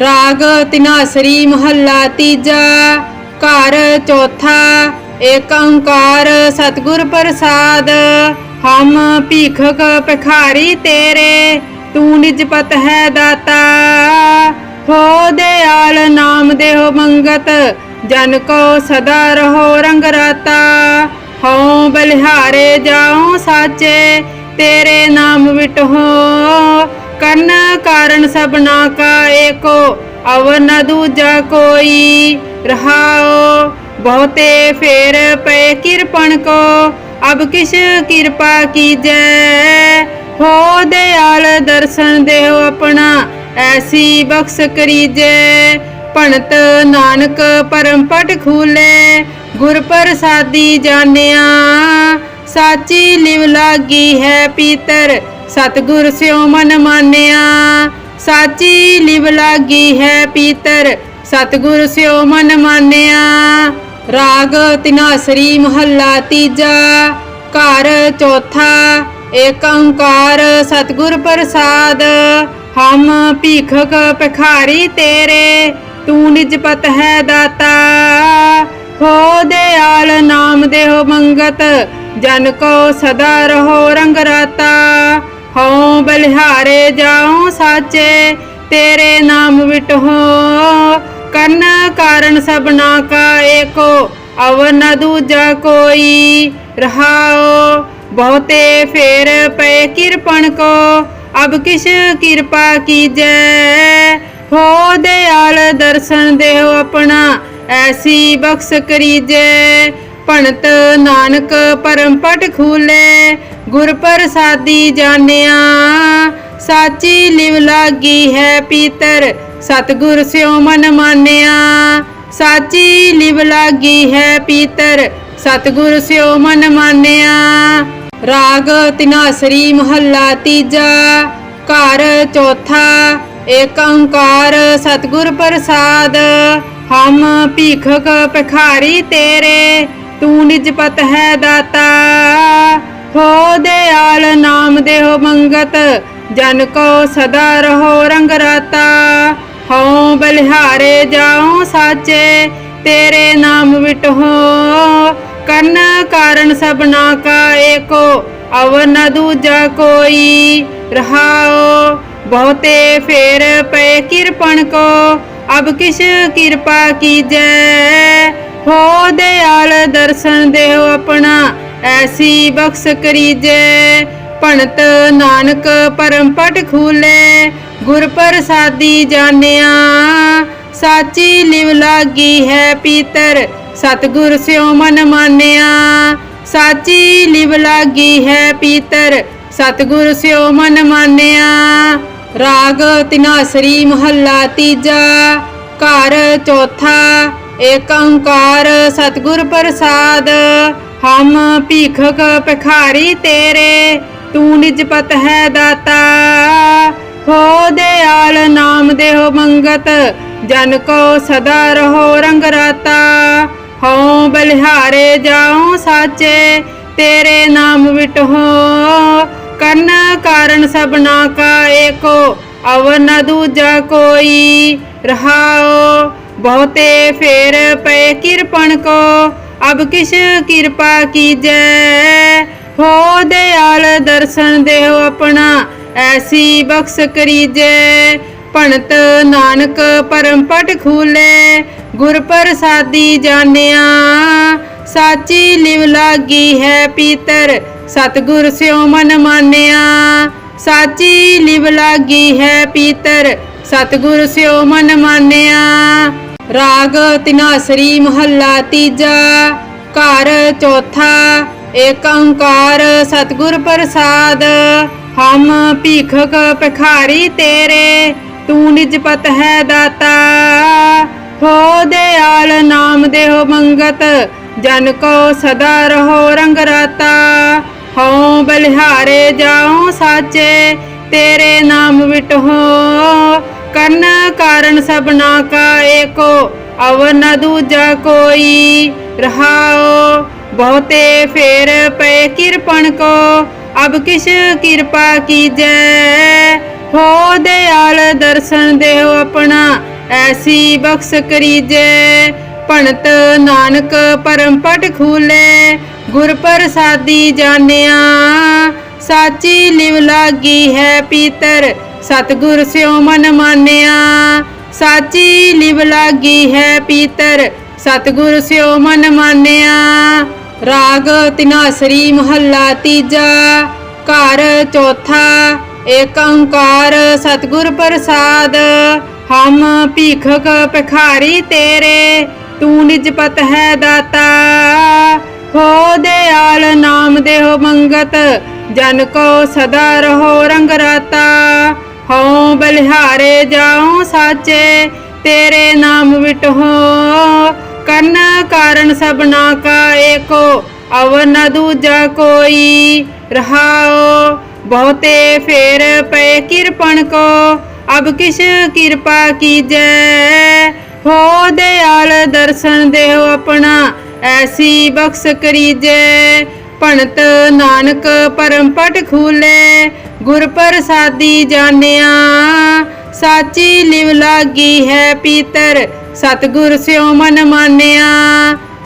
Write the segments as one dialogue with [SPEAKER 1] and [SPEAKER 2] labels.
[SPEAKER 1] ਰਾਗ ਤਿਨਾਸਰੀ ਮਹੱਲਾ ਤੀਜਾ, ਘਰ ਚੌਥਾ, ਏਕ ਓੰਕਾਰ ਸਤਿਗੁਰ ਪ੍ਰਸਾਦ, ਹਮ ਭੀਖਕ ਭਿਖਾਰੀ ਤੇਰੇ, ਤੂੰ ਨਿਜਪਤ ਹੈ ਦਾਤਾ। ਹੋ ਦਿਆਲ ਨਾਮ ਦੇਹੁ ਮੰਗਤ, ਜਨ ਕੋ ਸਦਾ ਰਹੋ ਰੰਗ ਰਾਤਾ। ਹਉ ਬਲਿਹਾਰੇ ਜਾਉ ਸਾਚੇ, ਤੇਰੇ ਨਾਮ ਵਿਟਹੋ। ਕਰਨ ਕਾਰਨ ਸਭਨਾ ਕਾ ਏਕੋ ਅਵਰ ਨ ਦੂਜਾ ਕੋਈ ਰਹਾਓ ਬਹੁਤੇ ਫੇਰ ਪਏ ਕਿਰਪਣ ਕੋ, ਅਬ ਕਿਛ ਕਿਰਪਾ ਕੀਜੈ। ਹੋ ਦਿਆਲ ਦਰਸ਼ਨ ਦੇਹੁ ਆਪਣਾ, ਐਸੀ ਬਖਸ਼ ਕਰੀਜੈ। ਭਣਤ ਨਾਨਕ ਪਰਮ ਪਟ ਖੂਲੇ, ਗੁਰ ਪ੍ਰਸਾਦੀ ਜਾਣਿਆ। ਸਾਚੀ ਲਿਵ ਲਾਗੀ ਹੈ ਪੀਤਰ ਸਤਗੁਰ ਸਿਉ ਮਨ ਮਾਨਿਆ, ਸਾਚੀ ਲਿਵ ਲਾਗੀ ਹੈ ਪੀਤਰ। ਸਤਗੁਰ ਸਿਉ ਮਨ ਮਾਨਿਆ, ਰਾਗ ਤਿਨਾਸਰੀ ਮਹੱਲਾ ਤੀਜਾ। ਘਰ ਚੌਥਾ, ਏਕ ਓੰਕਾਰ ਸਤਗੁਰ ਪ੍ਰਸਾਦ। ਹਮ ਭੀਖਕ ਭਿਖਾਰੀ ਤੇਰੇ, ਤੂੰ ਨਿਜਪਤ ਹੈ ਦਾਤਾ। ਹੋ ਦਿਆਲ ਨਾਮ ਦੇਹੁ ਮੰਗਤ, ਜਨ ਕੋ ਸਦਾ ਰਹੋ ਰੰਗ ਰਾਤਾ। ਹਉ ਬਲਿਹਾਰੇ ਜਾਉ ਸਾਚੇ, ਤੇਰੇ ਨਾਮ ਵਿਟਹੁ ਕਰਨ ਕਾਰਨ ਸਭਨਾ ਕਾ ਏਕੋ ਅਵਰ ਨ ਦੂਜਾ ਕੋਈ ਰਹਾਓ ਬਹੁਤੇ ਫੇਰ ਪਏ ਕਿਰਪਣ ਕੋ, ਅਬ ਕਿਸ਼ ਕਿਰਪਾ ਕੀਜੈ। ਹੋ ਦਿਆਲ ਦਰਸ਼ਨ ਦੇਹੁ ਆਪਣਾ, ਐਸੀ ਬਖਸ਼ ਕਰੀਜੈ। ਭਣਤ ਨਾਨਕ ਪਰਮ ਪਟ ਖੂਲੇ ਗੁਰ ਪ੍ਰਸਾਦੀ ਜਾਣਿਆ, ਸਾਚੀ ਲਿਵ ਲਾਗੀ ਹੈ ਪੀਤਰ, ਸਤਗੁਰ ਸਿਉ ਮਨ ਮਾਨਿਆ। ਸਾਚੀ ਲਿਵ ਲਾਗੀ ਹੈ ਪੀਤਰ, ਸਤਗੁਰ ਸਿਉ ਮਨ ਮਾਨਿਆ। ਰਾਗ ਤਿਨਾਸਰੀ ਮਹੱਲਾ ਤੀਜਾ, ਘਰ ਚੌਥਾ, ਏਕ ਓੰਕਾਰ ਸਤਿਗੁਰ ਪ੍ਰਸਾਦ। ਹਮ ਭੀਖਕ ਭਿਖਾਰੀ ਤੇਰੇ, ਤੂੰ ਨਿਜ ਪਤ ਹੈ ਦਾਤਾ। ਹੋ ਦਿਆਲ ਨਾਮ ਦੇਹੁ ਮੰਗਤ, ਜਨ ਕੋ ਸਦਾ ਰਹੋ ਰੰਗ ਰਾਤਾ। ਹਉ ਬਲਿਹਾਰੇ ਜਾਉ ਸਾਚੇ, ਤੇਰੇ ਨਾਮ ਵਿਟਹੁ ਕੰਨ ਕਾਰਨ ਸਭਨਾ ਕਾ ਏਕੋ ਅਵਰ ਨ ਦੂਜਾ ਕੋਈ ਰਹਾਓ ਬਹੁਤੇ ਫੇਰ ਪਏ ਕਿਰਪਣ ਕੋ, ਅਬ ਕਿਸ਼ ਕਿਰਪਾ ਕੀਜੈ। ਹੋ ਦਿਆਲ ਦਰਸ਼ਨ ਦੇਹੁ ਆਪਣਾ ਐਸੀ ਬਖਸ਼ ਕਰੀਜੈ, ਭਣਤ ਨਾਨਕ ਪਰਮ ਪਟ ਖੂਲੇ ਗੁਰ ਪ੍ਰਸਾਦੀ ਜਾਣਿਆ, ਸਾਚੀ ਲਿਵ ਲਾਗੀ ਹੈ ਪੀਤਰ, ਸਤਗੁਰ ਸਿਉ ਮਨ ਮਾਨਿਆ, ਸਾਚੀ ਲਿਵ ਲਾਗੀ ਹੈ ਪੀਤਰ, ਸਤਗੁਰ ਸਿਉ ਮਨ ਮਾਨਿਆ, ਰਾਗ ਤਿਨਾਸਰੀ ਮਹੱਲਾ ਤੀਜਾ, ਘਰ ਚੌਥਾ, ਏਕ ਓੰਕਾਰ ਸਤਗੁਰ ਪ੍ਰਸਾਦ ਹਮ ਭੀਖਕ ਭਿਖਾਰੀ ਤੇਰੇ, ਤੂੰ ਨਿਜਪਤ ਹੈ ਦਾਤਾ। ਹੋ ਦਿਆਲ ਨਾਮ ਦੇਹੁ ਮੰਗਤ, ਜਨ ਕੋ ਸਦਾ ਰਹੋ ਰੰਗ ਰਾਤਾ। ਹਉ ਬਲਿਹਾਰੇ ਜਾਉ ਸਾਚੇ, ਤੇਰੇ ਨਾਮ ਵਿਟਹੁ ਕਰਨ ਕਾਰਨ ਸਭਨਾ ਕਾ ਏਕੋ ਅਵਰ ਨ ਦੂਜਾ ਕੋਈ ਰਹਾਓ ਬਹੁਤੇ ਫੇਰ ਪਏ ਕਿਰਪਣ ਕੋ ਅਬ ਕਿਸ਼ ਕਿਰਪਾ ਕੀਜੈ। ਹੋ ਦਿਆਲ ਦਰਸ਼ਨ ਦੇਹੁ ਆਪਣਾ, ਐਸੀ ਬਖਸ਼ ਕਰੀਜੈ। ਭਣਤ ਨਾਨਕ ਪਰਮਪਟ ਖੂਲੇ, ਗੁਰ ਪ੍ਰਸਾਦੀ ਜਾਣਿਆ। ਸਾਚੀ ਲਿਵ ਲਾਗੀ ਹੈ ਪੀਤਰ, ਸਤਗੁਰ ਸਿਉ ਮਨ ਮਾਨਿਆ। ਸਾਚੀ ਲਿਵ ਲਾਗੀ ਹੈ ਪੀਤਰ, ਸਤਗੁਰ ਸਿਉ ਮਨ ਮਾਨਿਆ। ਰਾਗ ਤਿਨਾਸਰੀ ਮਹੱਲਾ ਤੀਜਾ, ਘਰ ਚੌਥਾ, ਏਕ ਓੰਕਾਰ ਸਤਿਗੁਰ ਪ੍ਰਸਾਦ, ਹਮ ਭੀਖਕ ਭਿਖਾਰੀ ਤੇਰੇ, ਤੂੰ ਨਿਜ ਪਤ ਹੈ ਦਾਤਾ। ਹੋ ਦਿਆਲ ਨਾਮ ਦੇਹੁ ਮੰਗਤ, ਜਨ ਕੋ ਸਦਾ ਰਹੋ ਰੰਗ ਰਾਤਾ। ਹਉ ਬਲਿਹਾਰੇ ਜਾਉ ਸਾਚੇ, ਤੇਰੇ ਨਾਮ ਵਿਟਹੋ ਕੰਨ ਕਾਰਨ ਸਭਨਾ ਕਾ ਏਕੋ ਅਵਰ ਨ ਦੂਜਾ ਕੋਈ। ਰਹਾਓ, ਬਹੁਤੇ ਫੇਰ ਪਏ ਕਿਰਪਣ ਕੋ, ਅਬ ਕਿਛ ਕਿਰਪਾ ਕੀਜੈ। ਹੋ ਦਿਆਲ ਦਰਸ਼ਨ ਦੇਹੁ ਆਪਣਾ, ਐਸੀ ਬਖਸ਼ ਕਰੀਜੈ। ਭਣਤ ਨਾਨਕ ਪਰਮ ਪਟ ਖੂਲੇ, ਗੁਰ ਪ੍ਰਸਾਦੀ ਜਾਣਿਆ। ਸਾਚੀ ਲਿਵ ਲਾਗੀ ਹੈ ਪੀਤਰ ਸਤਗੁਰ ਸਿਓ ਮਨ ਮਾਨਿਆ, ਸਾਚੀ ਲਿਵ ਲਾਗੀ ਹੈ ਪੀਤਰ, ਸਤਗੁਰ ਸਿਓ ਮਨ ਮਾਨਿਆ। ਰਾਗ ਤਿਨਾਸਰੀ ਮਹੱਲਾ ਤੀਜਾ, ਘਰ ਚੌਥਾ, ਏਕ ਓੰਕਾਰ ਸਤਗੁਰ ਪ੍ਰਸਾਦ। ਹਮ ਭੀਖਕ ਭਿਖਾਰੀ ਤੇਰੇ, ਤੂੰ ਨਿਜ ਪਤ ਹੈ ਦਾਤਾ। ਹੋ ਦਿਆਲ ਨਾਮ ਦੇਹੁ ਮੰਗਤ, ਜਨ ਕੋ ਸਦਾ ਰਹੋ ਰੰਗ ਰਾਤਾ। ਹਉ ਬਲਿਹਾਰੇ ਜਾਉ ਸਾਚੇ, ਤੇਰੇ ਨਾਮ ਵਿਟੋ ਕਰਨ ਕਾਰਨ ਸਭਨਾ ਕਾ ਏਕੋ ਅਵ ਨ ਦੂਜਾ ਕੋਈ ਰਹਾਓ ਬਹੁਤੇ ਫੇਰ ਪਏ ਕਿਰਪਣ ਕੋ, ਅਬ ਕਿਸ਼ ਕਿਰਪਾ ਕੀਜੈ। ਹੋ ਦਿਆਲ ਦਰਸ਼ਨ ਦੇਹੁ ਆਪਣਾ, ਐਸੀ ਬਖਸ਼ ਕਰੀਜੈ। ਭਣਤ ਨਾਨਕ ਪਰਮ ਪਟ ਖੂਲੇ ਗੁਰ ਪ੍ਰਸਾਦੀ ਜਾਣਿਆ, ਸਾਚੀ ਲਿਵ ਲਾਗੀ ਹੈ ਪੀਤਰ, ਸਤਗੁਰ ਸਿਓ ਮਨ ਮਾਨਿਆ।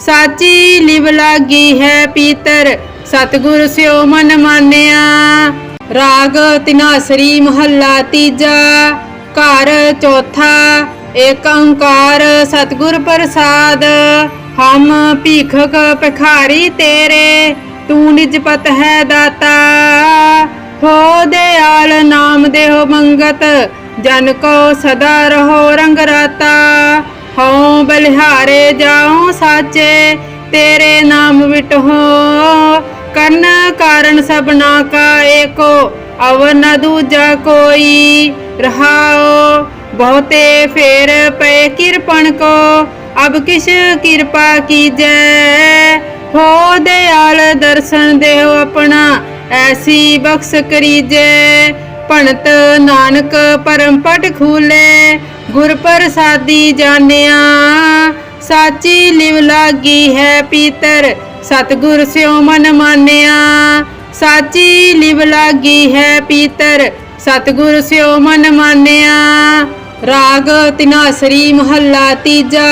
[SPEAKER 1] ਸਾਚੀ ਲਿਵ ਲਾਗੀ ਹੈ ਪੀਤਰ, ਸਤਗੁਰ ਸਿਓ ਮਨ ਮਾਨਿਆ। ਰਾਗ ਤਿਨਾਸਰੀ ਮਹੱਲਾ ਤੀਜਾ, ਘਰ ਚੌਥਾ, ਏਕ ਓੰਕਾਰ ਸਤਗੁਰ ਪ੍ਰਸਾਦ। ਹਮ ਭੀਖਕ ਭਿਖਾਰੀ ਤੇਰੇ, ਤੂੰ ਨਿਜਪਤ ਹੈ ਦਾਤਾ। ਹੋ ਦਿਆਲ ਨਾਮ ਦੇਹੁ ਮੰਗਤ, ਜਨ ਕੋ ਸਦਾ ਰਹੋ ਰੰਗ ਰਾਤਾ। ਹਉ ਬਲਿਹਾਰੇ ਜਾਉ ਸਾਚੇ, ਤੇਰੇ ਨਾਮ ਵਿਟੋ ਕਰਨ ਕਾਰਨ ਸਭਨਾ ਕਾ ਏਕੋ ਅਵ ਨ ਦੂਜਾ ਕੋਈ ਰਹਾਓ ਬਹੁਤੇ ਫੇਰ ਪਏ ਕਿਰਪਣ ਕੋ, ਅਬ ਕਿਸ਼ ਕਿਰਪਾ ਕੀਜੈ। ਹੋ ਦਿਆਲ ਦਰਸ਼ਨ ਦੇਹੁ ਆਪਣਾ ਐਸੀ ਬਖਸ਼ ਕਰੀਜੈ, ਭਣਤ ਨਾਨਕ ਪਰਮ ਪਟ ਖੂਲੇ, ਗੁਰ ਪ੍ਰਸਾਦੀ ਜਾਣਿਆ, ਸਾਚੀ ਲਿਵ ਲਾਗੀ ਹੈ ਪੀਤਰ, ਸਤਗੁਰ ਸਿਉ ਮਨ ਮਾਨਿਆ, ਸਾਚੀ ਲਿਵ ਲਾਗੀ ਹੈ ਪੀਤਰ, ਸਤਗੁਰ ਸਿਓ ਮਨ ਮਾਨਿਆ, ਰਾਗ ਤਿਨਾਸਰੀ ਮਹੱਲਾ ਤੀਜਾ,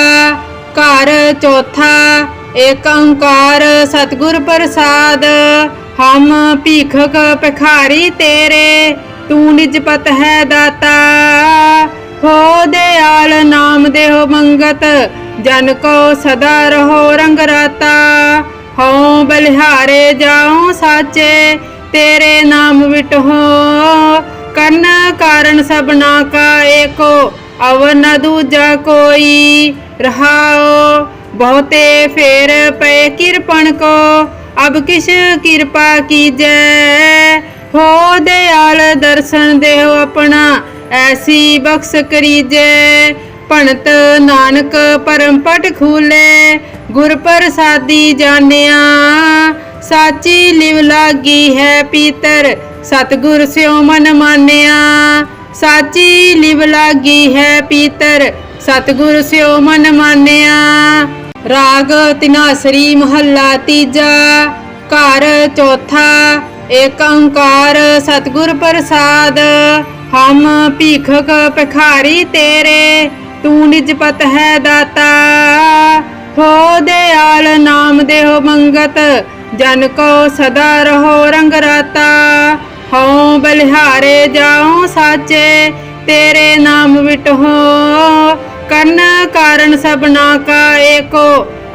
[SPEAKER 1] ਘਰ ਚੌਥਾ, ਏਕ ਓੰਕਾਰ ਸਤਗੁਰ ਪ੍ਰਸਾਦ ਹਮ ਭੀਖਕ ਭਿਖਾਰੀ ਤੇਰੇ, ਤੂੰ ਨਿਜ ਪਤ ਹੈ ਦਾਤਾ। ਹੋ ਦਿਆਲ ਨਾਮ ਦੇਹੁ ਮੰਗਤ, ਜਨ ਕੋ ਸਦਾ ਰਹੋ ਰੰਗ ਰਾਤਾ। ਹਉ ਬਲਿਹਾਰੇ ਜਾਉ ਸਾਚੇ, ਤੇਰੇ ਨਾਮ ਵਿਟੋ ਕਰਨ ਕਾਰਨ ਸਭਨਾ ਕਾ ਏਕੋ ਅਵ ਨ ਦੂਜਾ ਕੋਈ ਰਹਾਓ ਬਹੁਤੇ ਫੇਰ ਪਏ ਕਿਰਪਣ ਕੋ ਅਬ ਕਿਸ਼ ਕਿਰਪਾ ਕੀਜੈ। ਹੋ ਦਿਆਲ ਦਰਸ਼ਨ ਦੇਹੁ ਆਪਣਾ, ਐਸੀ ਬਖਸ਼ ਕਰੀਜੈ। ਭਣਤ ਨਾਨਕ ਪਰਮ ਪਟ ਖੂਲੇ, ਗੁਰ ਪ੍ਰਸਾਦੀ ਜਾਣਿਆ। ਸਾਚੀ ਲਿਵ ਲਾਗੀ ਹੈ ਪੀਤਰ, ਸਤਗੁਰ ਸਿਓ ਮਨ ਮਾਨਿਆ। ਸਾਚੀ ਲਿਵ ਲਾਗੀ ਹੈ ਪੀਤਰ, ਸਤਗੁਰ ਸਿਉ ਮਨ ਮਾਨਿਆ। ਰਾਗ ਤਿਨਾਸਰੀ ਮਹੱਲਾ ਤੀਜਾ, ਘਰ ਚੌਥਾ, ਏਕ ਓੰਕਾਰ ਸਤਗੁਰ ਪ੍ਰਸਾਦ, ਹਮ ਭੀਖਕ ਭਿਖਾਰੀ ਤੇਰੇ, ਤੂੰ ਨਿਜਪਤ ਹੈ ਦਾਤਾ। ਹੋ ਦਿਆਲ ਨਾਮ ਦੇਹੁ ਮੰਗਤ, ਜਨ ਕੋ ਸਦਾ ਰਹੋ ਰੰਗ ਰਾਤਾ। ਹਉ ਬਲਿਹਾਰੇ ਜਾਉ ਸਾਚੇ, ਤੇਰੇ ਨਾਮ ਵਿਟਹੋ ਕਰਨ ਕਾਰਨ ਸਭਨਾ ਕਾ ਏਕੋ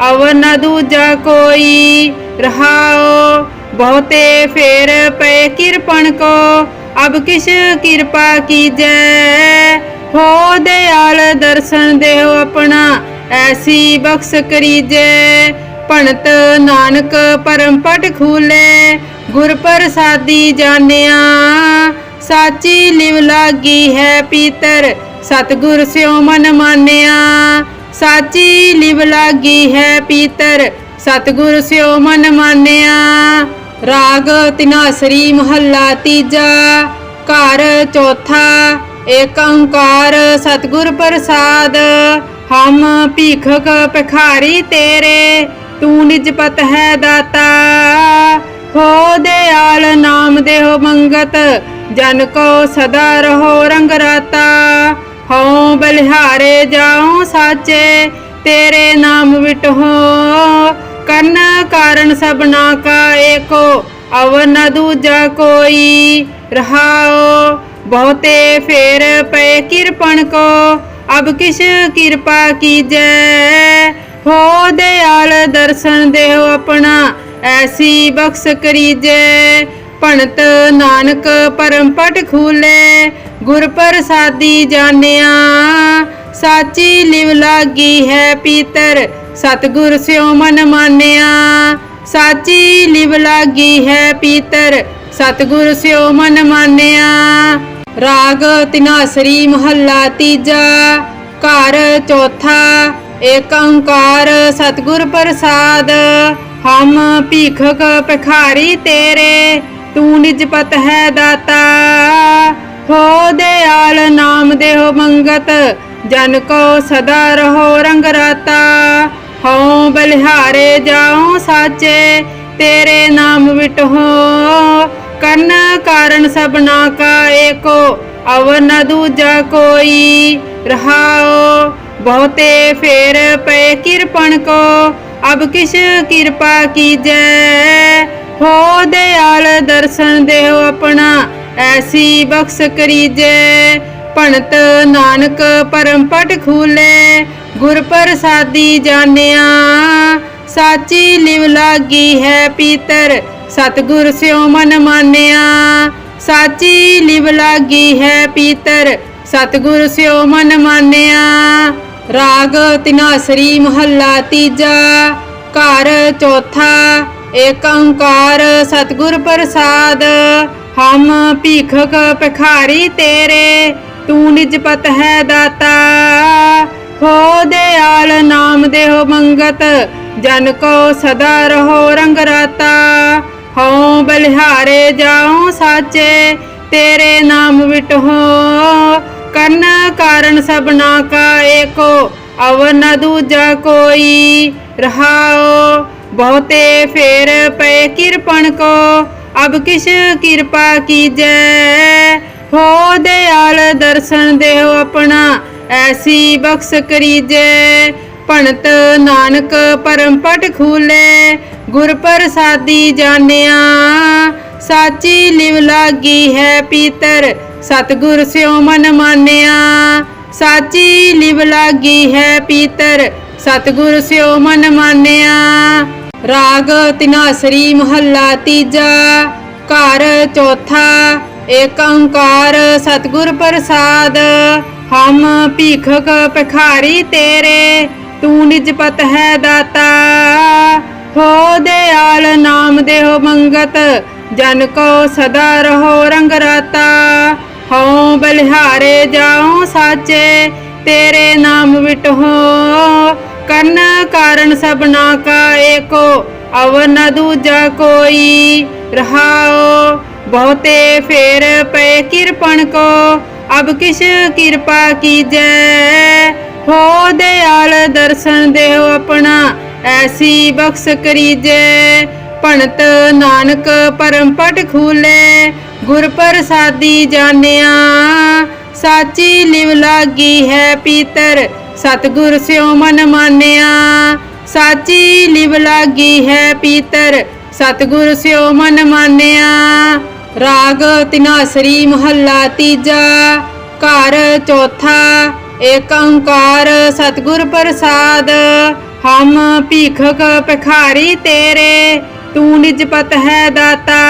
[SPEAKER 1] ਅਵ ਨ ਦੂਜਾ ਕੋਈ ਰਹਾਓ ਬਹੁਤੇ ਫੇਰ ਪਏ ਕਿਰਪਣ ਕੋ, ਅਬ ਕਿਛ ਕਿਰਪਾ ਕੀਜੈ। ਹੋ ਦਿਆਲ ਦਰਸ਼ਨ ਦੇਹੁ ਆਪਣਾ, ਐਸੀ ਬਖਸ਼ ਕਰੀਜੈ। ਭਣਤ ਨਾਨਕ ਪਰਮ ਪਟ ਖੂਲੇ, ਗੁਰ ਪ੍ਰਸਾਦੀ ਜਾਣਿਆ। ਸਾਚੀ ਲਿਵ ਲਾਗੀ ਹੈ ਪੀਤਰ ਸਤਗੁਰ ਸਿਉ ਮਨ ਮਾਨਿਆ, ਸਾਚੀ ਲਿਵ ਲਾਗੀ ਹੈ ਪੀਤਰ। ਸਤਗੁਰ ਸਿਓ ਮਨ ਮਾਨਿਆ, ਰਾਗ ਤਿਨਾਸਰੀ ਮਹੱਲਾ ਤੀਜਾ। ਘਰ ਚੌਥਾ, ਏਕ ਓੰਕਾਰ ਸਤਗੁਰ ਪ੍ਰਸਾਦ। ਹਮ ਭੀਖਕ ਭਿਖਾਰੀ ਤੇਰੇ, ਤੂੰ ਨਿਜ ਪਤ ਹੈ ਦਾਤਾ। ਹੋ ਦਿਆਲ ਨਾਮ ਦੇਹੁ ਮੰਗਤ, ਜਨ ਕੋ ਸਦਾ ਰਹੋ ਰੰਗ ਰਾਤਾ। ਹਉ ਬਲਿਹਾਰੇ ਜਾਉ ਸਾਚੇ, ਤੇਰੇ ਨਾਮ ਵਿਟਹੋ ਕਰਨ ਕਾਰਨ ਸਭਨਾ ਕਾ ਏਕੋ, ਅਵਰ ਨ ਦੂਜਾ ਕੋਈ ਰਹਾਓ ਬਹੁਤੇ ਫੇਰ ਪਏ ਕਿਰਪਣ ਕੋ, ਅਬ ਕਿਸ਼ ਕਿਰਪਾ ਕੀਜੈ। ਹੋ ਦਿਆਲ ਦਰਸ਼ਨ ਦੇਹੁ ਆਪਣਾ, ਐਸੀ ਬਖਸ਼ ਕਰੀਜੈ। ਭਣਤ ਨਾਨਕ ਪਰਮ ਪਟ ਖੂਲੇ ਗੁਰ ਪ੍ਰਸਾਦੀ ਜਾਣਿਆ, ਸਾਚੀ ਲਿਵ ਲਾਗੀ ਹੈ ਪੀਤਰ, ਸਤਗੁਰ ਸਿਉ ਮਨ ਮਾਨਿਆ। ਸਾਚੀ ਲਿਵ ਲਾਗੀ ਹੈ ਪੀਤਰ, ਸਤਗੁਰ ਸਿਉ ਮਨ ਮਾਨਿਆ। ਰਾਗ ਤਿਨਾਸਰੀ ਮਹੱਲਾ ਤੀਜਾ, ਘਰ ਚੌਥਾ, ਏਕ ਓੰਕਾਰ ਸਤਗੁਰ ਪ੍ਰਸਾਦ। ਹਮ ਭੀਖਕ ਭਿਖਾਰੀ ਤੇਰੇ, ਤੂੰ ਨਿਜ ਪਤ ਹੈ ਦਾਤਾ। ਹੋ ਦਿਆਲ ਨਾਮ ਦੇਹੁ ਮੰਗਤ, ਜਨ ਕੋ ਸਦਾ ਰਹੋ ਰੰਗ ਰਾਤਾ। ਹਉ ਬਲਿਹਾਰੇ ਜਾਉ ਸਾਚੇ, ਤੇਰੇ ਨਾਮ ਵਿਟਹੁ ਕਰਨ ਕਾਰਨ ਸਭਨਾ ਕਾ ਏਕੋ ਅਵਰ ਨ ਦੂਜਾ ਕੋਈ ਰਹਾਓ ਬਹੁਤੇ ਫੇਰ ਪਏ ਕਿਰਪਣ ਕੋ, ਅਬ ਕਿਸ਼ ਕਿਰਪਾ ਕੀਜੈ। ਹੋ ਦਿਆਲ ਦਰਸ਼ਨ ਦੇਹੁ ਆਪਣਾ ਐਸੀ ਬਖਸ਼ ਕਰੀਜੈ, ਭਣਤ ਨਾਨਕ ਪਰਮ ਪਟ ਖੂਲੇ, ਗੁਰ ਪ੍ਰਸਾਦੀ ਜਾਣਿਆ, ਸਾਚੀ ਲਿਵ ਲਾਗੀ ਹੈ ਪੀਤਰ, ਸਤਗੁਰ ਸਿਉ ਮਨ ਮਾਨਿਆ, ਸਾਚੀ ਲਿਵ ਲਾਗੀ ਹੈ ਪੀਤਰ, ਸਤਗੁਰ ਸਿਉ ਮਨ ਮਾਨਿਆ, ਰਾਗ ਤਿਨਾਸਰੀ ਮਹੱਲਾ ਤੀਜਾ, ਘਰ ਚੌਥਾ, ਏਕ ਓੰਕਾਰ ਸਤਗੁਰ ਪ੍ਰਸਾਦ ਹਮ ਭੀਖਕ ਭਿਖਾਰੀ ਤੇਰੇ, ਤੂੰ ਨਿਜਪਤ ਹੈ ਦਾਤਾ। ਹੋ ਦਿਆਲ ਨਾਮ ਦੇਹੁ ਮੰਗਤ, ਜਨ ਕੋ ਸਦਾ ਰਹੋ ਰੰਗ ਰਾਤਾ। ਹਉ ਬਲਿਹਾਰੇ ਜਾਉ ਸਾਚੇ, ਤੇਰੇ ਨਾਮ ਵਿਟਹੁ। ਕਰਨ ਕਾਰਨ ਸਭਨਾ ਕਾ ਏਕੋ ਅਵਰ ਨ ਦੂਜਾ ਕੋਈ ਰਹਾਓ ਬਹੁਤੇ ਫੇਰ ਪਏ ਕਿਰਪਣ ਕੋ ਅਬ ਕਿਛ ਕਿਰਪਾ ਕੀਜੈ। ਹੋ ਦਿਆਲ ਦਰਸ਼ਨ ਦੇਹੁ ਆਪਣਾ, ਐਸੀ ਬਖਸ਼ ਕਰੀਜੈ। ਭਣਤ ਨਾਨਕ ਪਰਮ ਪਟ ਖੂਲੇ, ਗੁਰ ਪ੍ਰਸਾਦੀ ਜਾਣਿਆ। ਸਾਚੀ ਲਿਵ ਲਾਗੀ ਹੈ ਪੀਤਰ, ਸਤਗੁਰ ਸਿਉ ਮਨ ਮਾਨਿਆ। ਸਾਚੀ ਲਿਵ ਲਾਗੀ ਹੈ ਪੀਤਰ, ਸਤਗੁਰ ਸਿਉ ਮਨ ਮਾਨਿਆ। ਰਾਗ ਤਿਨਾਸਰੀ ਮਹੱਲਾ ਤੀਜਾ, ਘਰ ਚੌਥਾ, ਏਕ ਓੰਕਾਰ ਸਤਗੁਰ ਪ੍ਰਸਾਦ, ਹਮ ਭੀਖਕ ਭਿਖਾਰੀ ਤੇਰੇ, ਤੂੰ ਨਿਜ ਪਤ ਹੈ ਦਾਤਾ। ਹੋ ਦਿਆਲ ਨਾਮ ਦੇਹੁ ਮੰਗਤ, ਜਨ ਕੋ ਸਦਾ ਰਹੋ ਰੰਗ ਰਾਤਾ। ਹਉ ਬਲਿਹਾਰੇ ਜਾਉ ਸਾਚੇ, ਤੇਰੇ ਨਾਮ ਵਿਟਹੋ। ਕਰਨ ਕਾਰਨ ਸਭਨਾ ਕਾ ਏਕੋ ਅਵਰ ਨ ਦੂਜਾ ਕੋਈ ਰਹਾਓ ਬਹੁਤੇ ਫੇਰ ਪਏ ਕਿਰਪਣ ਕੋ, ਅਬ ਕਿਛ ਕਿਰਪਾ ਕੀਜੈ। ਹੋ ਦਿਆਲ ਦਰਸ਼ਨ ਦੇਹੁ ਆਪਣਾ, ਐਸੀ ਬਖਸ਼ ਕਰੀਜੈ। ਭਣਤ ਨਾਨਕ ਪਰਮ ਪਟ ਖੂਲੇ, ਗੁਰ ਪ੍ਰਸਾਦੀ ਜਾਣਿਆ। ਸਾਚੀ ਲਿਵ ਲਾਗੀ ਹੈ ਪੀਤਰ ਸਤਗੁਰ ਸਿਉ ਮਨ ਮਾਨਿਆ, ਸਾਚੀ ਲਿਵ ਲਾਗੀ ਹੈ ਪੀਤਰ, ਸਤਗੁਰ ਸਿਉ ਮਨ ਮਾਨਿਆ। ਰਾਗ ਤਿਨਾਸਰੀ ਮਹੱਲਾ ਤੀਜਾ, ਘਰ ਚੌਥਾ, ਏਕ ਓੰਕਾਰ ਸਤਗੁਰ ਪ੍ਰਸਾਦ। ਹਮ ਭੀਖਕ ਭਿਖਾਰੀ ਤੇਰੇ, ਤੂੰ ਨਿਜ ਪਤ ਹੈ ਦਾਤਾ।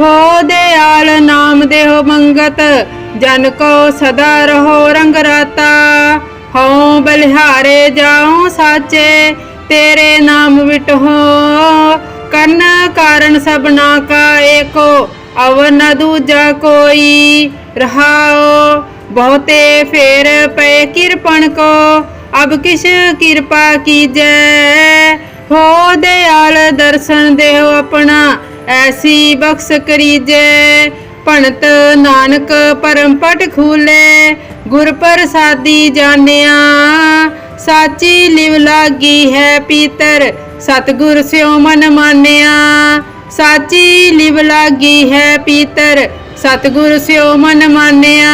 [SPEAKER 1] ਹੋ ਦਿਆਲ ਨਾਮ ਦੇਹੁ ਮੰਗਤ, ਜਨ ਕੋ ਸਦਾ ਰਹੋ ਰੰਗ ਰਾਤਾ। ਹਉ ਬਲਿਹਾਰੇ ਜਾਉ ਸਾਚੇ, ਤੇਰੇ ਨਾਮ ਵਿਟਹੁ ਕਰਨ ਕਾਰਨ ਸਭਨਾ ਕਾ ਏਕੋ ਅਵਰ ਨ ਦੂਜਾ ਕੋਈ ਰਹਾਓ ਬਹੁਤੇ ਫੇਰ ਪਏ ਕਿਰਪਣ ਕੋ, ਅਬ ਕਿਸ਼ ਕਿਰਪਾ ਕੀਜੈ। ਹੋ ਦਿਆਲ ਦਰਸ਼ਨ ਦੇਹੁ ਆਪਣਾ, ਐਸੀ ਬਖਸ਼ ਕਰੀਜੈ। ਭਣਤ ਨਾਨਕ ਪਰਮ ਪਟ ਖੂਲੇ ਗੁਰ ਪ੍ਰਸਾਦੀ ਜਾਣਿਆ, ਸਾਚੀ ਲਿਵ ਲਾਗੀ ਹੈ ਪੀਤਰ, ਸਤਗੁਰ ਸਿਉ ਮਨ ਮਾਨਿਆ। ਸਾਚੀ ਲਿਵ ਲਾਗੀ ਹੈ ਪੀਤਰ, ਸਤਗੁਰ ਸਿਉ ਮਨ ਮਾਨਿਆ।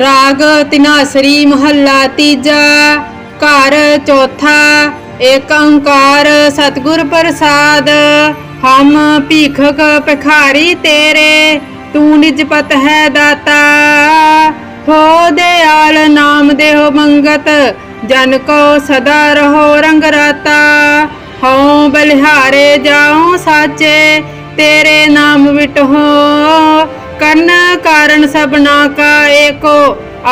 [SPEAKER 1] ਰਾਗ ਤਿਨਾਸਰੀ ਮਹੱਲਾ ਤੀਜਾ, ਘਰ ਚੌਥਾ, ਏਕ ਓੰਕਾਰ ਸਤਿਗੁਰ ਪ੍ਰਸਾਦ। ਹਮ ਭੀਖਕ ਭਿਖਾਰੀ ਤੇਰੇ, ਤੂੰ ਨਿਜ ਪਤ ਹੈ ਦਾਤਾ। ਹੋ ਦਿਆਲ ਨਾਮ ਦੇਹੁ ਮੰਗਤ, ਜਨ ਕੋ ਸਦਾ ਰਹੋ ਰੰਗ ਰਾਤਾ। ਹਉ ਬਲਿਹਾਰੇ ਜਾਉ ਸਾਚੇ, ਤੇਰੇ ਨਾਮ ਵਿਟਹੁ। ਕਰਨ ਕਾਰਨ ਸਭਨਾ ਕਾ ਏਕੋ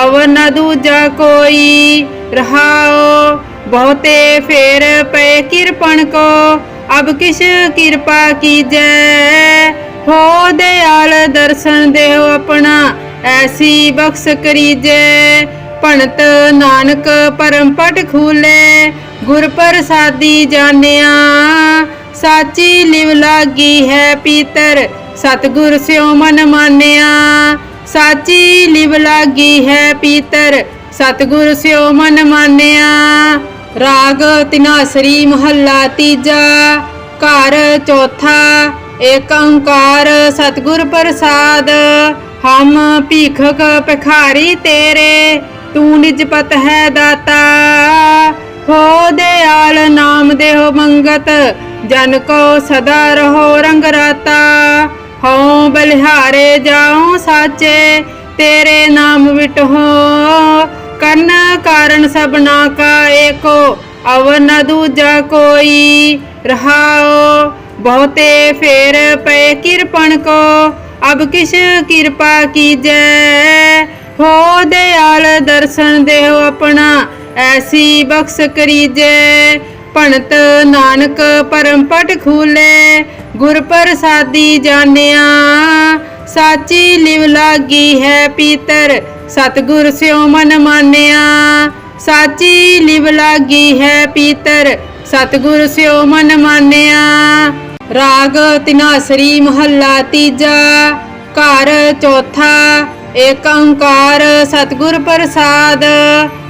[SPEAKER 1] ਅਵਰ ਨ ਦੂਜਾ ਕੋਈ ਰਹਾਓ ਬਹੁਤੇ ਫੇਰ ਪਏ ਕਿਰਪਣ ਕੋ, ਅਬ ਕਿਸ਼ ਕਿਰਪਾ ਕੀਜੈ। ਹੋ ਦਿਆਲ ਦਰਸ਼ਨ ਦੇਹੁ ਆਪਣਾ ਐਸੀ ਬਖਸ਼ ਕਰੀਜੈ, ਭਣਤ ਨਾਨਕ ਪਰਮ ਪਟ ਖੂਲੇ ਗੁਰ ਪ੍ਰਸਾਦੀ ਜਾਣਿਆ, ਸਾਚੀ ਲਿਵ ਲਾਗੀ ਹੈ ਪੀਤਰ, ਸਤਗੁਰ ਸਿਉ ਮਨ ਮਾਨਿਆ, ਸਾਚੀ ਲਿਵ ਲਾਗੀ ਹੈ ਪੀਤਰ, ਸਤਗੁਰ ਸਿਉ ਮਨ ਮਾਨਿਆ, ਰਾਗ ਤਿਨਾਸਰੀ ਮਹੱਲਾ ਤੀਜਾ, ਘਰ ਚੌਥਾ, ਏਕ ਓੰਕਾਰ ਸਤਗੁਰ ਪ੍ਰਸਾਦ ਹਮ ਭੀਖਕ ਭਿਖਾਰੀ ਤੇਰੇ, ਤੂੰ ਨਿਜ ਪਤ ਹੈ ਦਾਤਾ। ਹੋ ਦਿਆਲ ਨਾਮ ਦੇਹੁ ਮੰਗਤ, ਜਨ ਕੋ ਸਦਾ ਰਹੋ ਰੰਗ ਰਾਤਾ। ਹਉ ਬਲਿਹਾਰੇ ਜਾਉ ਸਾਚੇ, ਤੇਰੇ ਨਾਮ ਵਿਟਹੁ ਕਰਨ ਕਾਰਨ ਸਭਨਾ ਕਾ ਏਕੋ ਅਵਰ ਨ ਦੂਜਾ ਕੋਈ ਰਹਾਓ ਬਹੁਤੇ ਫੇਰ ਪਏ ਕਿਰਪਣ ਕੋ ਅਬ ਕਿਸ਼ ਕਿਰਪਾ ਕੀਜੈ। ਹੋ ਦਿਆਲ ਦਰਸ਼ਨ ਦੇਹੁ ਆਪਣਾ, ਐਸੀ ਬਖਸ਼ ਕਰੀਜੈ। ਭਣਤ ਨਾਨਕ ਪਰਮਪਟ ਖੂਲੇ, ਗੁਰ ਪ੍ਰਸਾਦੀ ਜਾਣਿਆ। ਸਾਚੀ ਲਿਵ ਲਾਗੀ ਹੈ ਪੀਤਰ, ਸਤਗੁਰ ਸਿਉ ਮਨ ਮਾਨਿਆ। ਸਾਚੀ ਲਿਵ ਲਾਗੀ ਹੈ ਪੀਤਰ, ਸਤਗੁਰ ਸਿਉ ਮਨ ਮਾਨਿਆ। ਰਾਗ ਤਿਨਾਸਰੀ ਮਹੱਲਾ ਤੀਜਾ, ਘਰ ਚੌਥਾ, ਏਕ ਓੰਕਾਰ ਸਤਿਗੁਰ ਪ੍ਰਸਾਦ।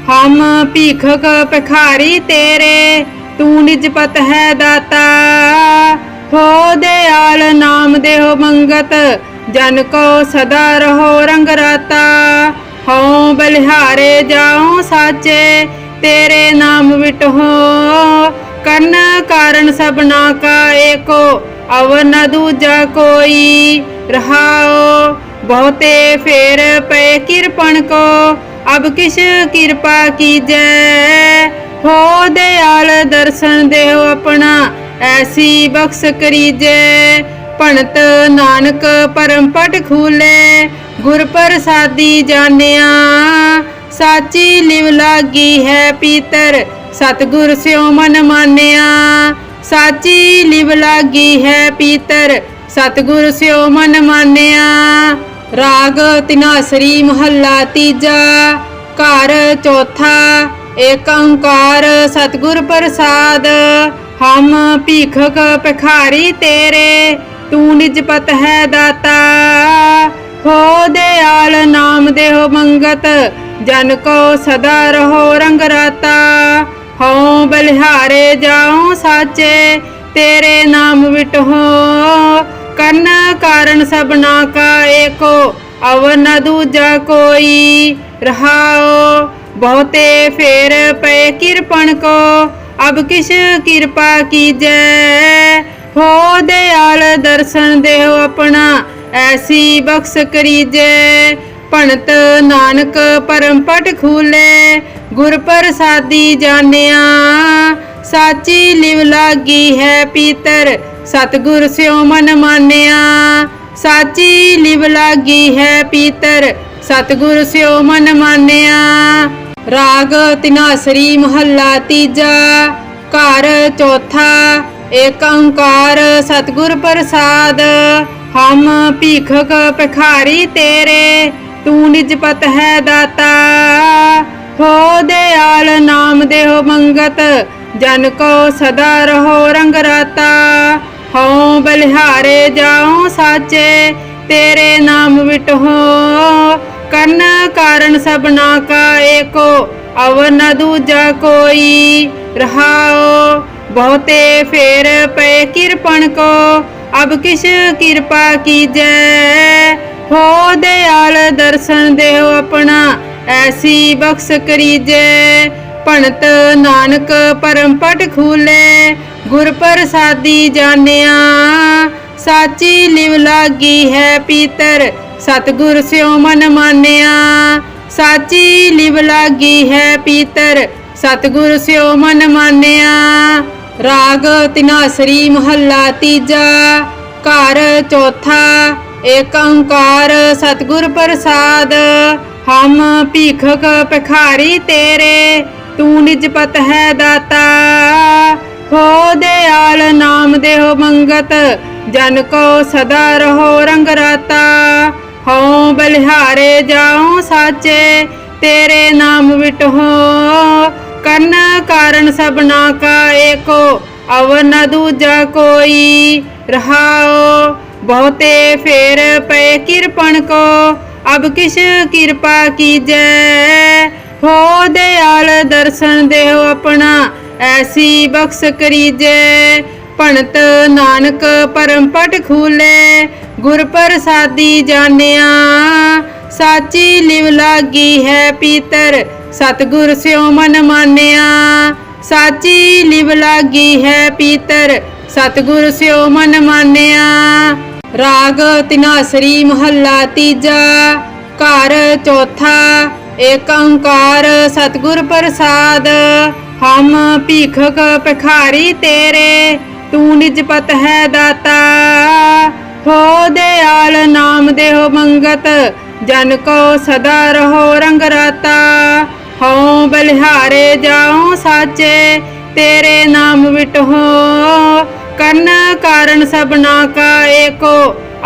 [SPEAKER 1] ਹਮ ਭੀਖਕ ਭਿਖਾਰੀ ਤੇਰੇ, ਤੂੰ ਨਿਜ ਪਤ ਹੈ ਦਾਤਾ। ਹੋ ਦਿਆਲ ਨਾਮ ਦੇਹੁ ਮੰਗਤ, ਜਨ ਕੋ ਸਦਾ ਰਹੋ ਰੰਗ ਰਾਤਾ। ਹਉ ਬਲਿਹਾਰੇ ਜਾਉ ਸਾਚੇ, ਤੇਰੇ ਨਾਮ ਵਿਟਹੋ ਕਰਨ ਕਾਰਨ ਸਭਨਾ ਕਾ ਏਕੋ ਅਵਰ ਨ ਦੂਜਾ ਕੋਈ ਰਹਾਓ ਬਹੁਤੇ ਫੇਰ ਪਏ ਕਿਰਪਣ ਕੋ, ਅਬ ਕਿਛ ਕਿਰਪਾ ਕੀਜੈ। ਹੋ ਦਿਆਲ ਦਰਸ਼ਨ ਦੇਹੁ ਆਪਣਾ, ਐਸੀ ਬਖਸ਼ ਕਰੀਜੈ। ਭਣਤ ਨਾਨਕ ਪਰਮ ਪਟ ਖੂਲੇ, ਗੁਰ ਪ੍ਰਸਾਦੀ ਜਾਣਿਆ। ਸਾਚੀ ਲਿਵ ਲਾਗੀ ਹੈ ਪੀਤਰ ਸਤਗੁਰ ਸਿਉ ਮਨ ਮਾਨਿਆ, ਸਾਚੀ ਲਿਵ ਲਾਗੀ ਹੈ ਪੀਤਰ, ਸਤਗੁਰ ਸਿਉ ਮਨ ਮਾਨਿਆ। ਰਾਗ ਤਿਨਾਸਰੀ ਮਹੱਲਾ ਤੀਜਾ, ਘਰ ਚੌਥਾ, ਏਕ ਓੰਕਾਰ ਸਤਗੁਰ ਪ੍ਰਸਾਦ। ਹਮ ਭੀਖਕ ਭਿਖਾਰੀ ਤੇਰੇ, ਤੂੰ ਨਿਜ ਪਤ ਹੈ ਦਾਤਾ। ਹੋ ਦਿਆਲ ਨਾਮ ਦੇਹੁ ਮੰਗਤ, ਜਨ ਕੋ ਸਦਾ ਰਹੋ ਰੰਗ ਰਾਤਾ। ਹਉ ਬਲਿਹਾਰੇ ਜਾਉ ਸਾਚੇ, ਤੇਰੇ ਨਾਮ ਵਿਟਹੁ ਕਰਨ ਕਾਰਨ ਸਭਨਾ ਕਾ ਏਕੋ ਅਵਰ ਨ ਦੂਜਾ ਕੋਈ ਰਹਾਓ ਬਹੁਤੇ ਫੇਰ ਪਏ ਕਿਰਪਣ ਕੋ, ਅਬ ਕਿਸ਼ ਕਿਰਪਾ ਕੀਜੈ। ਹੋ ਦਿਆਲ ਦਰਸ਼ਨ ਦੇਹੁ ਆਪਣਾ, ਐਸੀ ਬਖਸ਼ ਕਰੀਜੈ। ਭਣਤ ਨਾਨਕ ਪਰਮ ਪਟ ਖੂਲੇ ਗੁਰ ਪ੍ਰਸਾਦੀ ਜਾਣਿਆ, ਸਾਚੀ ਲਿਵ ਲਾਗੀ ਹੈ ਪੀਤਰ, ਸਤਗੁਰ ਸਿਉ ਮਨ ਮਾਨਿਆ। ਸਾਚੀ ਲਿਵ ਲਾਗੀ ਹੈ ਪੀਤਰ, ਸਤਗੁਰ ਸਿਉ ਮਨ ਮਾਨਿਆ। ਰਾਗ ਤਿਨਾਸਰੀ ਮਹੱਲਾ ਤੀਜਾ, ਘਰ ਚੌਥਾ, ਏਕ ਓੰਕਾਰ ਸਤਿਗੁਰ ਪ੍ਰਸਾਦ। ਹਮ ਭੀਖਕ ਭਿਖਾਰੀ ਤੇਰੇ, ਤੂੰ ਨਿਜਪਤ ਹੈ ਦਾਤਾ। ਹੋ ਦਿਆਲ ਨਾਮ ਦੇਹੁ ਮੰਗਤ, ਜਨ ਕੋ ਸਦਾ ਰਹੋ ਰੰਗ ਰਾਤਾ। ਹਉ ਬਲਿਹਾਰੇ ਜਾਉ ਸਾਚੇ, ਤੇਰੇ ਨਾਮ ਵਿਟਹੁ ਕਰਨ ਕਾਰਨ ਸਭਨਾ ਕਾ ਏਕੋ ਅਵਰ ਨ ਦੂਜਾ ਕੋਈ ਰਹਾਓ ਬਹੁਤੇ ਫੇਰ ਪਏ ਕਿਰਪਣ ਕੋ, ਅਬ ਕਿਸ਼ ਕਿਰਪਾ ਕੀਜੈ। ਹੋ ਦਿਆਲ ਦਰਸ਼ਨ ਦੇਹੁ ਆਪਣਾ ਐਸੀ ਬਖਸ਼ ਕਰੀਜੇ ਭਣਤ ਨਾਨਕ ਪਰਮ ਪਟ ਖੂਲੇ। ਗੁਰ ਪ੍ਰਸਾਦੀ ਜਾਣਿਆ। ਸਾਚੀ ਲਿਵ ਲਾਗੀ ਹੈ ਪੀਤਰ। ਸਤਗੁਰ ਸਿਉ ਮਨ ਮਾਨਿਆ। ਸਾਚੀ ਲਿਵ ਲਾਗੀ ਹੈ ਪੀਤਰ। ਸਤਗੁਰ ਸਿਉ ਮਨ ਮਾਨਿਆ। ਰਾਗ ਤਿਨਾਸਰੀ ਮਹੱਲਾ ਤੀਜਾ। ਘਰ ਚੌਥਾ। ਏਕ ਓੰਕਾਰ ਸਤਗੁਰ ਪ੍ਰਸਾਦ। ਹਮ ਭੀਖਕ ਭਿਖਾਰੀ ਤੇਰੇ, ਤੂੰ ਨਿਜ ਪਤ ਹੈ ਦਾਤਾ। ਹੋ ਦਿਆਲ ਨਾਮ ਦੇਹੁ ਮੰਗਤ, ਜਨ ਕੋ ਸਦਾ ਰਹੋ ਰੰਗ ਰਾਤਾ। ਹਉ ਬਲਿਹਾਰੇ ਜਾਉ ਸਾਚੇ, ਤੇਰੇ ਨਾਮ ਵਿਟੋ ਕਰਨ ਕਾਰਨ ਸਭਨਾ ਕਾ ਏਕੋ ਅਵ ਨ ਦੂਜਾ ਕੋਈ ਰਹਾਓ ਬਹੁਤੇ ਫੇਰ ਪਏ ਕਿਰਪਣ ਕੋ ਅਬ ਕਿਛ ਕਿਰਪਾ ਕੀਜੈ। ਹੋ ਦਿਆਲ ਦਰਸ਼ਨ ਦੇਹੁ ਆਪਣਾ, ਐਸੀ ਬਖਸ਼ ਕਰੀਜੈ। ਭਣਤ ਨਾਨਕ ਪਰਮ ਪਟ ਖੂਲੇ, ਗੁਰ ਪ੍ਰਸਾਦੀ ਜਾਣਿਆ। ਸਾਚੀ ਲਿਵ ਲਾਗੀ ਹੈ ਪੀਤਰ, ਸਤਗੁਰ ਸਿਉ ਮਨ ਮਾਨਿਆ। ਸਾਚੀ ਲਿਵ ਲਾਗੀ ਹੈ ਪੀਤਰ, ਸਤਗੁਰ ਸਿਉ ਮਨ ਮਾਨਿਆ। ਰਾਗ ਤਿਨਾਸਰੀ ਮਹੱਲਾ ਤੀਜਾ, ਘਰ ਚੌਥਾ, ਏਕ ਓੰਕਾਰ ਸਤਗੁਰ ਪ੍ਰਸਾਦ, ਹਮ ਭੀਖਕ ਭਿਖਾਰੀ ਤੇਰੇ, ਤੂੰ ਨਿਜਪਤ ਹੈ ਦਾਤਾ। ਹੋ ਦਿਆਲ ਨਾਮ ਦੇਹੁ ਮੰਗਤ, ਜਨ ਕੋ ਸਦਾ ਰਹੋ ਰੰਗ ਰਾਤਾ। ਹਉ ਬਲਿਹਾਰੇ ਜਾਉ ਸਾਚੇ, ਤੇਰੇ ਨਾਮ ਵਿਟਹੋ ਕਰਨ ਕਾਰਨ ਸਭਨਾ ਕਾ ਏਕੋ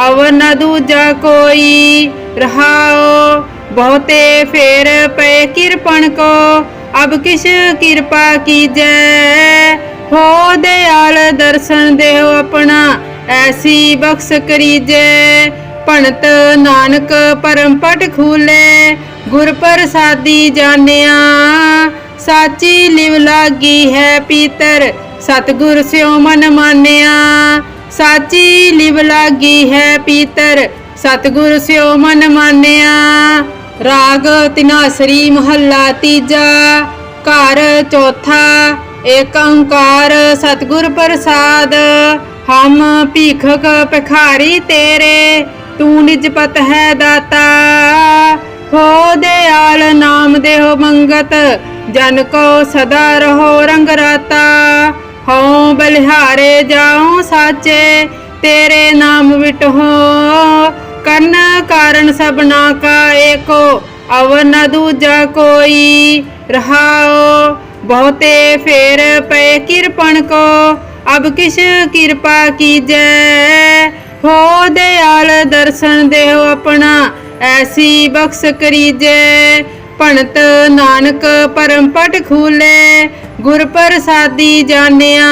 [SPEAKER 1] ਅਵ ਨ ਦੂਜਾ ਕੋਈ ਰਹਾਓ ਬਹੁਤੇ ਫੇਰ ਪਏ ਕਿਰਪਣ ਕੋ, ਅਬ ਕਿਛ ਕਿਰਪਾ ਕੀਜੈ। ਹੋ ਦਿਆਲ ਦਰਸ਼ਨ ਦੇਹੁ ਆਪਣਾ, ਐਸੀ ਬਖਸ਼ ਕਰੀਜੈ। ਭਣਤ ਨਾਨਕ ਪਰਮ ਪਟ ਖੂਲੇ, ਗੁਰ ਪ੍ਰਸਾਦੀ ਜਾਣਿਆ। ਸਾਚੀ ਲਿਵ ਲਾਗੀ ਹੈ ਪੀਤਰ ਸਤਗੁਰ ਸਿਉ ਮਨ ਮਾਨਿਆ, ਸਾਚੀ ਲਿਵ ਲਾਗੀ ਹੈ ਪੀਤਰ, ਸਤਗੁਰ ਸਿਉ ਮਨ ਮਾਨਿਆ। ਰਾਗ ਤਿਨਾਸਰੀ ਮਹੱਲਾ ਤੀਜਾ, ਘਰ ਚੌਥਾ, ਏਕ ਓੰਕਾਰ ਸਤਗੁਰ ਪ੍ਰਸਾਦ। ਹਮ ਭੀਖਕ ਭਿਖਾਰੀ ਤੇਰੇ, ਤੂੰ ਨਿਜ ਪਤ ਹੈ ਦਾਤਾ। ਹੋ ਦਿਆਲ ਨਾਮ ਦੇਹੁ ਮੰਗਤ, ਜਨ ਕੋ ਸਦਾ ਰਹੋ ਰੰਗ ਰਾਤਾ। ਹਉ ਬਲਿਹਾਰੇ ਜਾਉ ਸਾਚੇ, ਤੇਰੇ ਨਾਮ ਵਿਟਹੋ ਕਰਨ ਕਾਰਨ ਸਭਨਾ ਕਾ ਏਕੋ ਅਵ ਨ ਦੂਜਾ ਕੋਈ ਰਹਾਓ ਬਹੁਤੇ ਫੇਰ ਪਏ ਕਿਰਪਣ ਕੋ, ਅਬ ਕਿਸ਼ ਕਿਰਪਾ ਕੀਜੈ। ਹੋ ਦਿਆਲ ਦਰਸ਼ਨ ਦੇਹੁ ਆਪਣਾ, ਐਸੀ ਬਖਸ਼ ਕਰੀਜੈ। ਭਣਤ ਨਾਨਕ ਪਰਮ ਪਟ ਖੂਲੇ ਗੁਰ ਪ੍ਰਸਾਦੀ ਜਾਣਿਆ,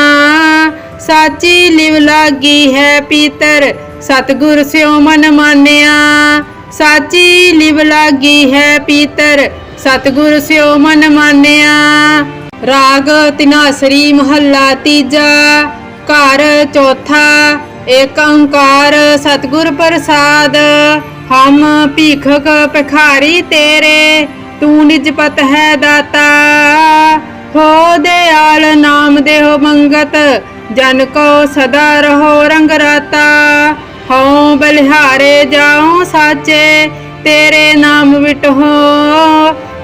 [SPEAKER 1] ਸਾਚੀ ਲਿਵ ਲਾਗੀ ਹੈ ਪੀਤਰ, ਸਤਗੁਰ ਸਿਉ ਮਨ ਮਾਨਿਆ। ਸਾਚੀ ਲਿਵ ਲਾਗੀ ਹੈ ਪੀਤਰ, ਸਤਗੁਰ ਸਿਉ ਮਨ ਮਾਨਿਆ। ਰਾਗ ਤਿਨਾਸਰੀ ਮਹੱਲਾ ਤੀਜਾ, ਘਰ ਚੌਥਾ, ਏਕ ਓੰਕਾਰ ਸਤਗੁਰ ਪ੍ਰਸਾਦ। ਹਮ ਭੀਖਕ ਭਿਖਾਰੀ ਤੇਰੇ, ਤੂੰ ਨਿਜ ਪਤ ਹੈ ਦਾਤਾ। ਹੋ ਦਿਆਲ ਨਾਮ ਦੇਹੁ ਮੰਗਤ, ਜਨ ਕੋ ਸਦਾ ਰਹੋ ਰੰਗ ਰਾਤਾ। ਹਉ ਬਲਿਹਾਰੇ ਜਾਉ ਸਾਚੇ, ਤੇਰੇ ਨਾਮ ਵਿਟੋ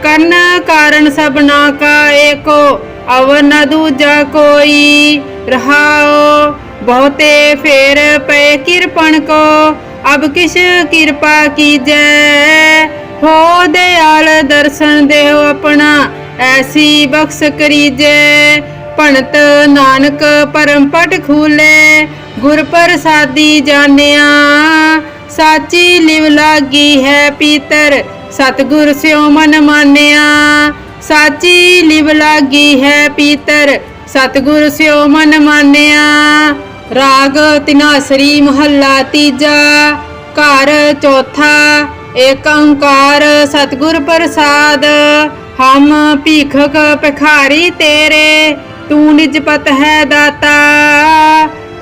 [SPEAKER 1] ਕਰਨ ਕਾਰਨ ਸਭਨਾ ਕਾ ਏਕੋ ਅਵ ਨ ਦੂਜਾ ਕੋਈ ਰਹਾਓ ਬਹੁਤੇ ਫੇਰ ਪਏ ਕਿਰਪਣ ਕੋ, ਅਬ ਕਿਸ਼ ਕਿਰਪਾ ਕੀਜੈ। ਹੋ ਦਿਆਲ ਦਰਸ਼ਨ ਦੇਹੁ ਆਪਣਾ ਐਸੀ ਬਖਸ਼ ਕਰੀਜੈ, ਭਣਤ ਨਾਨਕ ਪਰਮ ਪਟ ਖੂਲੇ, ਗੁਰ ਪ੍ਰਸਾਦੀ ਜਾਣਿਆ, ਸਾਚੀ ਲਿਵ ਲਾਗੀ ਹੈ ਪੀਤਰ, ਸਤਗੁਰ ਸਿਉ ਮਨ ਮਾਨਿਆ, ਸਾਚੀ ਲਿਵ ਲਾਗੀ ਹੈ ਪੀਤਰ, ਸਤਗੁਰ ਸਿਉ ਮਨ ਮਾਨਿਆ, ਰਾਗ ਤਿਨਾਸਰੀ ਮਹੱਲਾ ਤੀਜਾ, ਘਰ ਚੌਥਾ ਏਕ ਓੰਕਾਰ ਸਤਗੁਰ ਪ੍ਰਸਾਦ ਹਮ ਭੀਖਕ ਭਿਖਾਰੀ ਤੇਰੇ, ਤੂੰ ਨਿਜ ਪਤ ਹੈ ਦਾਤਾ।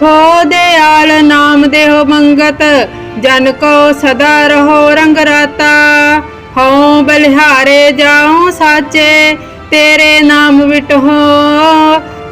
[SPEAKER 1] ਹੋ ਦਿਆਲ ਨਾਮ ਦੇਹੁ ਮੰਗਤ, ਜਨ ਕੋ ਸਦਾ ਰਹੋ ਰੰਗ ਰਾਤਾ। ਹਉ ਬਲਿਹਾਰੇ ਜਾਉ ਸਾਚੇ, ਤੇਰੇ ਨਾਮ ਵਿਟੋ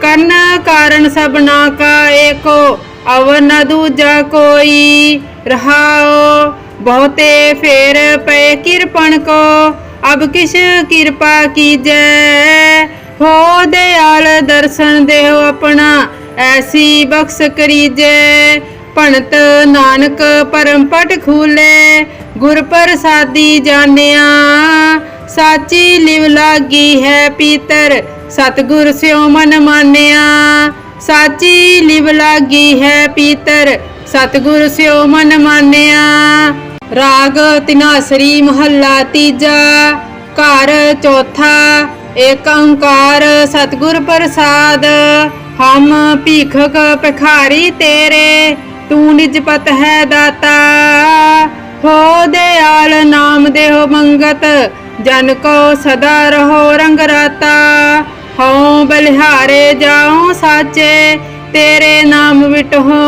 [SPEAKER 1] ਕਰਨ ਕਾਰਨ ਸਭਨਾ ਕਾ ਏਕੋ ਅਵਰ ਨ ਦੂਜਾ ਕੋਈ ਰਹਾਓ ਬਹੁਤੇ ਫੇਰ ਪਏ ਕਿਰਪਣ ਕੋ ਅਬ ਕਿਸ਼ ਕਿਰਪਾ ਕੀਜੈ। ਹੋ ਦਿਆਲ ਦਰਸ਼ਨ ਦੇਹੁ ਆਪਣਾ, ਐਸੀ ਬਖਸ਼ ਕਰੀਜੈ। ਭਣਤ ਨਾਨਕ ਪਰਮ ਪਟ ਖੂਲੇ, ਗੁਰ ਪ੍ਰਸਾਦੀ ਜਾਣਿਆ। ਸਾਚੀ ਲਿਵ ਲਾਗੀ ਹੈ ਪੀਤਰ, ਸਤਗੁਰ ਸਿਉ ਮਨ ਮਾਨਿਆ। ਸਾਚੀ ਲਿਵ ਲਾਗੀ ਹੈ ਪੀਤਰ, ਸਤਗੁਰ ਸਿਉ ਮਨ ਮਾਨਿਆ। ਰਾਗ ਤਿਨਾਸਰੀ ਮਹੱਲਾ ਤੀਜਾ, ਘਰ ਚੌਥਾ, ਏਕ ਓੰਕਾਰ ਸਤਗੁਰ ਪ੍ਰਸਾਦ। ਹਮ ਭੀਖਕ ਭਿਖਾਰੀ ਤੇਰੇ, ਤੂੰ ਨਿਜ ਪਤ ਹੈ ਦਾਤਾ। ਹੋ ਦਿਆਲ ਨਾਮ ਦੇਹੁ ਮੰਗਤ, ਜਨ ਕੋ ਸਦਾ ਰਹੋ ਰੰਗ ਰਾਤਾ। ਹਉ ਬਲਿਹਾਰੇ ਜਾਉ ਸਾਚੇ, ਤੇਰੇ ਨਾਮ ਵਿਟਹੋ।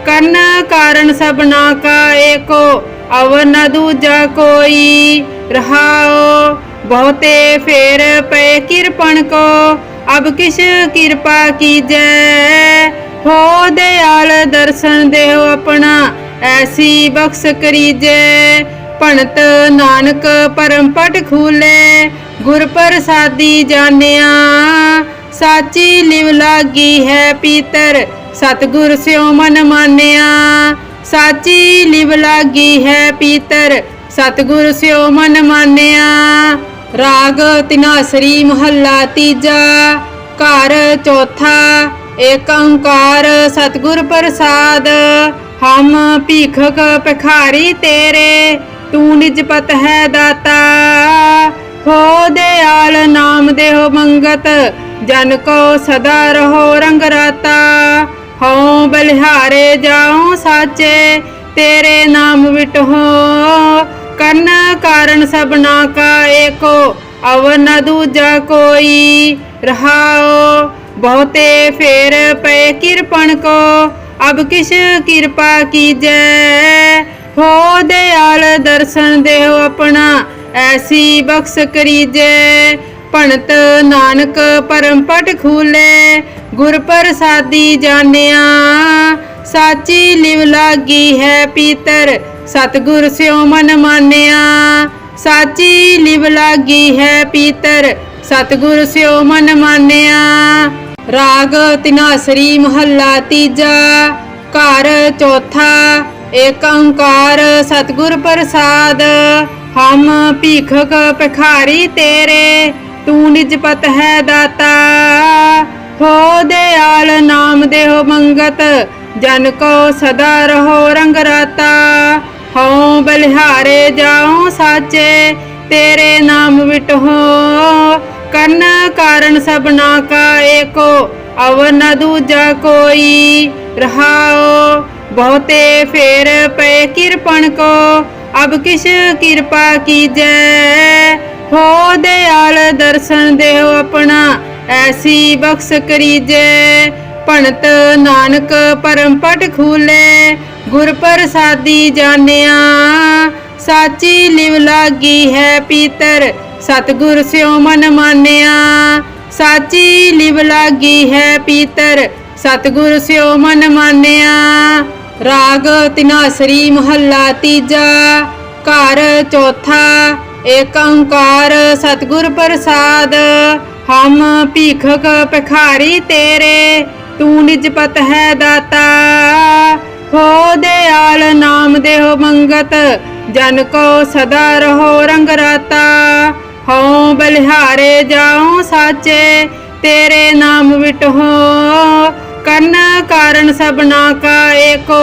[SPEAKER 1] ਵਿਟੋ ਕਰਨ ਕਾਰਨ ਸਭਨਾ ਕਾ ਏਕੋ ਅਵਰ ਨ ਦੂਜਾ ਕੋਈ ਰਹਾਓ ਬਹੁਤੇ ਫੇਰ ਪਏ ਕਿਰਪਣ ਕੋ, ਅਬ ਕਿਛ ਕਿਰਪਾ ਕੀਜੈ। ਹੋ ਦਿਆਲ ਦਰਸ਼ਨ ਦੇਹੁ ਆਪਣਾ, ਐਸੀ ਬਖਸ਼ ਕਰੀਜੈ। ਭਣਤ ਨਾਨਕ ਪਰਮ ਪਟ ਖੂਲੇ, ਗੁਰ ਪ੍ਰਸਾਦੀ ਜਾਣਿਆ। ਸਾਚੀ ਲਿਵ ਲਾਗੀ ਹੈ ਪੀਤਰ ਸਤਗੁਰ ਸਿਉ ਮਨ ਮਾਨਿਆ, ਸਾਚੀ ਲਿਵ ਲਾਗੀ ਹੈ ਪੀਤਰ, ਸਤਗੁਰ ਸਿਓ ਮਨ ਮਾਨਿਆ। ਰਾਗ ਤਿਨਾਸਰੀ ਮਹੱਲਾ ਤੀਜਾ, ਘਰ ਚੌਥਾ, ਏਕ ਓੰਕਾਰ ਸਤਗੁਰ ਪ੍ਰਸਾਦ। ਹਮ ਭੀਖਕ ਭਿਖਾਰੀ ਤੇਰੇ, ਤੂੰ ਨਿਜ ਪਤ ਹੈ ਦਾਤਾ। ਹੋ ਦਿਆਲ ਨਾਮ ਦੇਹੁ ਮੰਗਤ, ਜਨ ਕੋ ਸਦਾ ਰਹੋ ਰੰਗ ਰਾਤਾ। ਹਉ ਬਲਿਹਾਰੇ ਜਾਉ ਸਾਚੇ, ਤੇਰੇ ਨਾਮ ਵਿਟੋ ਕਰਨ ਕਾਰਨ ਸਭਨਾ ਕਾ ਏਕੋ ਅਵਰ ਨ ਦੂਜਾ ਕੋਈ ਰਹਾਓ ਬਹੁਤੇ ਫੇਰ ਪਏ ਕਿਰਪਣ ਕੋ, ਅਬ ਕਿਸ਼ ਕਿਰਪਾ ਕੀਜੈ। ਹੋ ਦਿਆਲ ਦਰਸ਼ਨ ਦੇਹੁ ਆਪਣਾ, ਐਸੀ ਬਖਸ਼ ਕਰੀਜੈ। ਭਣਤ ਨਾਨਕ ਪਰਮ ਪਟ ਖੂਲੇ ਗੁਰ ਪ੍ਰਸਾਦੀ ਜਾਣਿਆ, ਸਾਚੀ ਲਿਵ ਲਾਗੀ ਹੈ ਪੀਤਰ, ਸਤਗੁਰ ਸਿਓ ਮਨ ਮਾਨਿਆ। ਸਾਚੀ ਲਿਵ ਲਾਗੀ ਹੈ ਪੀਤਰ, ਸਤਗੁਰ ਸਿਓ ਮਨ ਮਾਨਿਆ। ਰਾਗ ਤਿਨਾਸਰੀ ਮਹੱਲਾ ਤੀਜਾ, ਘਰ ਚੌਥਾ, ਏਕ ਓੰਕਾਰ ਸਤਗੁਰ ਪ੍ਰਸਾਦ। ਹਮ ਭੀਖਕ ਭਿਖਾਰੀ ਤੇਰੇ, ਤੂੰ ਨਿਜਪਤ ਹੈ ਦਾਤਾ। ਹੋ ਦਿਆਲ ਨਾਮ ਦੇਹੁ ਮੰਗਤ, ਜਨ ਕੋ ਸਦਾ ਰਹੋ ਰੰਗ ਰਾਤਾ। ਹਉ ਬਲਿਹਾਰੇ ਜਾਉ ਸਾਚੇ, ਤੇਰੇ ਨਾਮ ਵਿਟੋ ਕਰਨ ਕਾਰਨ ਸਭਨਾ ਕਾ ਏਕੋ ਅਵਰ ਨ ਦੂਜਾ ਕੋਈ ਰਹਾਓ ਬਹੁਤੇ ਫੇਰ ਪਏ ਕਿਰਪਣ ਕੋ, ਅਬ ਕਿਸ਼ ਕਿਰਪਾ ਕੀਜੈ। ਹੋ ਦਿਆਲ ਦਰਸ਼ਨ ਦੇਹੁ ਆਪਣਾ ਐਸੀ ਬਖਸ਼ ਕਰੀਜੈ, ਭਣਤ ਨਾਨਕ ਪਰਮ ਪਟ ਖੂਲੇ ਗੁਰ ਪ੍ਰਸਾਦੀ ਜਾਣਿਆ, ਸਾਚੀ ਲਿਵ ਲਾਗੀ ਹੈ ਪੀਤਰ, ਸਤਗੁਰ ਸਿਉ ਮਨ ਮਾਨਿਆ, ਸਾਚੀ ਲਿਵ ਲਾਗੀ ਹੈ ਪੀਤਰ, ਸਤਗੁਰ ਸਿਓ ਮਨ ਮਾਨਿਆ। ਰਾਗ ਤਿਨਾਸਰੀ ਮਹੱਲਾ ਤੀਜਾ, ਘਰ ਚੌਥਾ ਏਕ ਓੰਕਾਰ ਸਤਗੁਰ ਪ੍ਰਸਾਦ ਹਮ ਭੀਖਕ ਭਿਖਾਰੀ ਤੇਰੇ, ਤੂੰ ਨਿਜ ਪਤ ਹੈ ਦਾਤਾ। ਹੋ ਦਿਆਲ ਨਾਮ ਦੇਹੁ ਮੰਗਤ, ਜਨ ਕੋ ਸਦਾ ਰਹੋ ਰੰਗ ਰਾਤਾ। ਹਉ ਬਲਿਹਾਰੇ ਜਾਉ ਸਾਚੇ, ਤੇਰੇ ਨਾਮ ਵਿਟੋ ਕਰਨ ਕਾਰਨ ਸਭਨਾ ਕਾ ਏਕੋ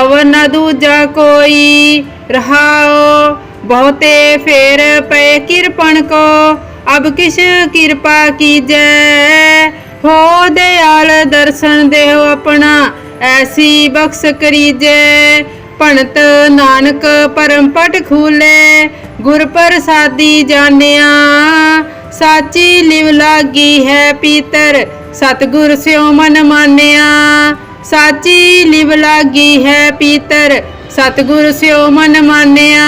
[SPEAKER 1] ਅਵਰ ਨ ਦੂਜਾ ਕੋਈ ਰਹਾਓ ਬਹੁਤੇ ਫੇਰ ਪਏ ਕਿਰਪਣ ਕੋ ਅਬ ਕਿਸ਼ ਕਿਰਪਾ ਕੀਜੈ। ਹੋ ਦਿਆਲ ਦਰਸ਼ਨ ਦੇਹੁ ਆਪਣਾ, ਐਸੀ ਬਖਸ਼ ਕਰੀਜੈ। ਭਣਤ ਨਾਨਕ ਪਰਮ ਪਟ ਖੂਲੇ, ਗੁਰ ਪ੍ਰਸਾਦੀ ਜਾਣਿਆ। ਸਾਚੀ ਲਿਵ ਲਾਗੀ ਹੈ ਪੀਤਰ, ਸਤਗੁਰ ਸਿਓ ਮਨ ਮਾਨਿਆ। ਸਾਚੀ ਲਿਵ ਲਾਗੀ ਹੈ ਪੀਤਰ, ਸਤਿਗੁਰ ਸਿਓ ਮਨ ਮਾਨਿਆ।